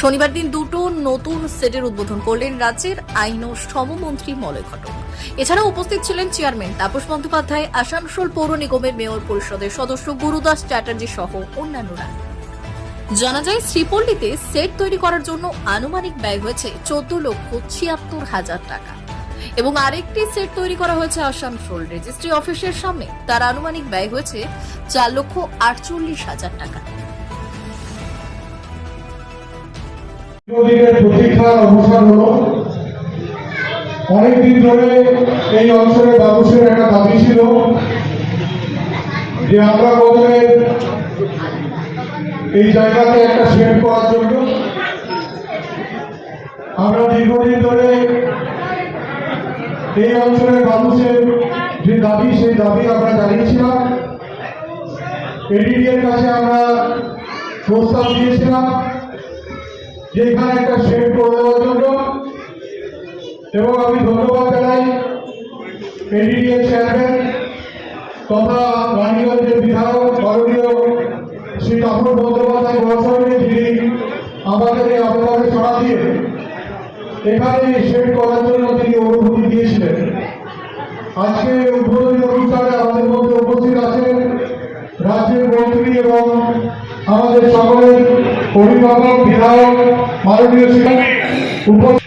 শনিবার দিন দুটো নতুন সেটের উদ্বোধন করলেন রাজ্যের আইন ও শ্রমমন্ত্রী মলয় ঘটক। এছাড়াও উপস্থিত ছিলেন চেয়ারম্যান তাপস বন্দ্যোপাধ্যায়, আসানসোল পৌর নিগমের মেয়র পরিষদের সদস্য গুরুদাস চ্যাটার্জি সহ অন্যান্যরা। জানা যায়, শ্রীপল্লীতে সেট তৈরি করার জন্য আনুমানিক ব্যয় হয়েছে চোদ্দ লক্ষ ছিয়াত্তর হাজার টাকা। এবং আরেকটি সেট তৈরি করা হয়েছে আসানসোল রেজিস্ট্রি অফিসের সামনে। তার আনুমানিক ব্যয় হয়েছে চার লক্ষ আটচল্লিশ হাজার টাকা। অনেকদিন ধরে এই অঞ্চলে মানুষের একটা দাবি যে আমরা এই জায়গাতে একটা করার জন্য। আমরা দীর্ঘদিন ধরে এই অঞ্চলের মানুষের যে দাবি, সেই দাবি আমরা জানিয়েছিলাম। এডিডি এর কাছে আমরা প্রস্তাব দিয়েছিলাম। যে এখানে একটা শেড করে দেওয়ার জন্য। এবং আমি ধন্যবাদ জানাই এডিডিএ চেয়ারম্যান তথা রানীগঞ্জের বিধায়ক মাননীয় শ্রী তাপর বন্দ্যোপাধ্যায় মহাশয়কে, যিনি আমাদের এই আবেদনে সাড়া দিয়ে এখানে শেড করার জন্য তিনি অনুভূতি দিয়েছিলেন। আজকে উদ্বোধনী অনুষ্ঠানে আমাদের মধ্যে উপস্থিত আছেন রাজ্যের মন্ত্রী এবং আমাদের সকলের অভিভাবক, বিধায়ক, মাননীয় উপ-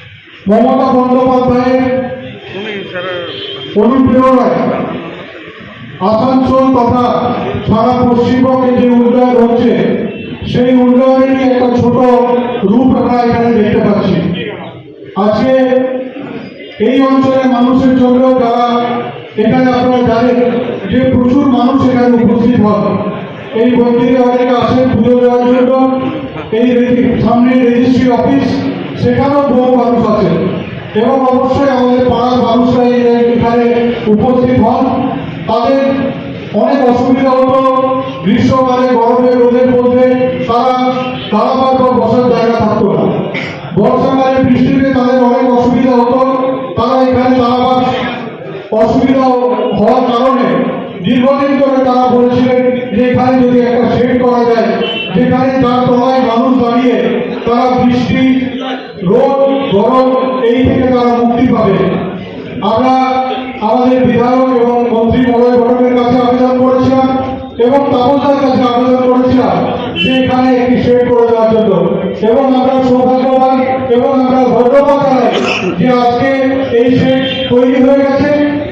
মমতা বন্দ্যোপাধ্যায়ের অনুপ্রেরণায় আসানসোল তথা সারা পশ্চিমবঙ্গে যে উন্নয়ন হচ্ছে, সেই উন্নয়নেরই একটা ছোট রূপ আমরা এখানে দেখতে পাচ্ছি। আজকে এই অঞ্চলের মানুষের জন্য যারা এখানে আপনারা জানেন যে প্রচুর মানুষ এখানে উপস্থিত হয় এই মন্দিরে অনেকে আসেন, পুজো দেওয়ার জন্য। এই সামনে রেজিস্ট্রি অফিস, সেখানেও বহু মানুষ আছে এবং অবশ্যই আমাদের পাড়ার মানুষরা এখানে উপস্থিত হন। তাদের অনেক অসুবিধা হতো গ্রীষ্মকালে, গরমে, রোদের মধ্যে তারা দাঁড়াবার পর বসার জায়গা থাকতো না। বর্ষাকালে বৃষ্টিতে তাদের অনেক অসুবিধা হতো। তারা এখানে দাঁড়াবার অসুবিধা হওয়ার কারণে দীর্ঘদিন ধরে তারা বলেছিলেন যে এখানে যদি একটা শেড করা যায়, যেখানে তার তলায় মানুষ দাঁড়িয়ে, তারা বৃষ্টি, রোদ, গরম, এই থেকে তারা মুক্তি পাবে। আমরা আমাদের বিধায়ক এবং মন্ত্রী মলয় ঘটকের কাছে আবেদন করেছিলাম এবং তাপসদার কাছে আবেদন করেছিলাম যে এখানে একটি শেড করে দেওয়ার জন্য। এবং আমরা সৌভাগ্যবান এবং আমরা ধন্যবাদ জানাই যে আজকে এই শেড তৈরি হয়ে গেছে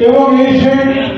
এবং এই শেড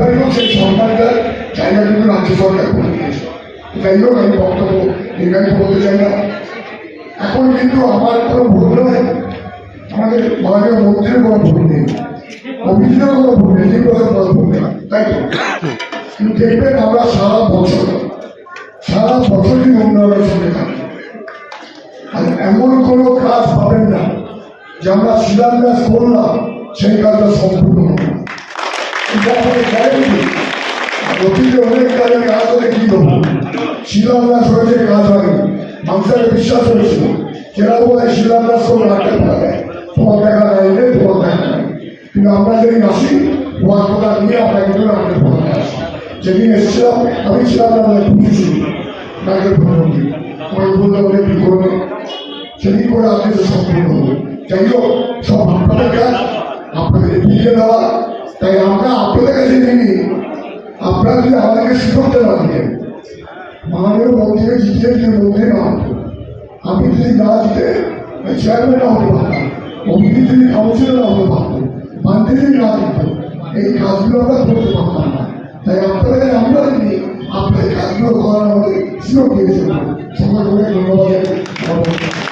মানে আপনারও সেই কিন্তু রাজ্য সরকার করে দিয়েছে হোক, আমি বক্তব্য বলতে চাই না। এখন কিন্তু আমার কোনো ভুল নয়। আমাদের মন্ত্রীর কোনো ভুল নেই। অভিযোগের কোনো ভুল নেই কোনো ভুল নেই। তাই তো? কিন্তু দেখবেন আমরা সারা বছর সারা বছর কিন্তু উন্নয়নের সঙ্গে থাকি। আর এমন কোনো কাজ পাবেন না যে আমরা শিলান্যাস করলাম, সেই কাজটা সম্পূর্ণ অতীতে অনেক কাজে কাজ হলে কি হব শিলান্যাস হয়েছে কাজ হয়নি মানুষের বিশ্বাস হয়েছিল কেনা বলে শিলান্যাস করে রাখতে পারে তোমার দেখা রে তোমার কিন্তু আমরা আসি তোমার কথা নিয়ে আমরা কিন্তু রাখতে যেদিন এসেছিলাম আমি ছিলাম না মানে পুজো নাগের প্রধানমন্ত্রী বলে কি করবে সেদিন করে আজকে তো সম্পূর্ণ হলো যাই হোক সব আপনাদের কাজ আপনাদের এগিয়ে দেওয়া তাই আমরা আপনাদের কাছে নিই। আপনারা যদি আমাদেরকে সুযোগ দেওয়া দিয়ে মাননীয় মন্ত্রীকে জিতিয়ে দিয়ে মন্ত্রী না আমি যদি না জিতে চেয়ারম্যান হতে পারতাম। অমিতি যদি কাউন্সিলর হতে পারতাম মান্ত্রী যদি না জিততো এই কাজগুলো আমরা করতে পারতাম না। তাই আপনাদের আমরা যদি আপনাদের কাজগুলো করার আমাদের সুযোগ দিয়েছেন সবাই ধন্যবাদ